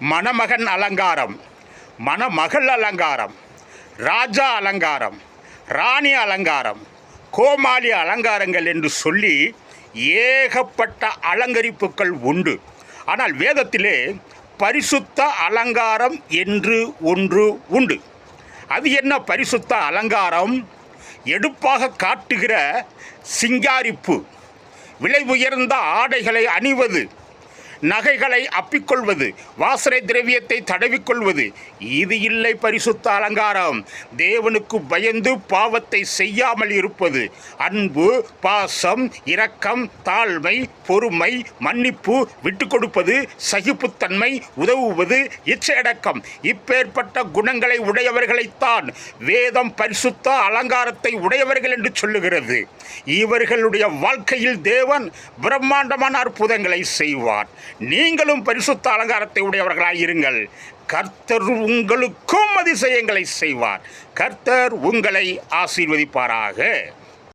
மணமகன் அலங்காரம் மணமகள் அலங்காரம் ராஜா அலங்காரம் ராணி அலங்காரம் கோமாளி அலங்காரங்கள் என்று சொல்லி ஏகப்பட்ட அலங்கரிப்புகள் உண்டு. ஆனால் வேதத்திலே பரிசுத்த அலங்காரம் என்று ஒன்று உண்டு. அது என்ன பரிசுத்த அலங்காரம்? எடுப்பாக காட்டுகிற சிங்காரிப்பு விலை உயர்ந்த ஆடைகளை அணிவது நகைகளை அப்பிக்கொள்வது வாசனை திரவியத்தை தடவிக்கொள்வது இது இல்லை பரிசுத்த அலங்காரம். தேவனுக்கு பயந்து பாவத்தை செய்யாமல் இருப்பது அன்பு பாசம் இரக்கம் தாழ்மை பொறுமை மன்னிப்பு விட்டு கொடுப்பது சகிப்புத்தன்மை உதவுவது இச்சையடக்கம். இப்பேற்பட்ட குணங்களை உடையவர்களைத்தான் வேதம் பரிசுத்த அலங்காரத்தை உடையவர்கள் என்று சொல்லுகிறது. இவர்களுடைய வாழ்க்கையில் தேவன் பிரம்மாண்டமான அற்புதங்களை செய்வார். நீங்களும் பரிசுத்த அலங்காரத்தை உடையவர்களாய் இருங்கள். கர்த்தர் உங்களுக்கும் அதிசயங்களை செய்வார். கர்த்தர் உங்களை ஆசீர்வதிப்பாராக.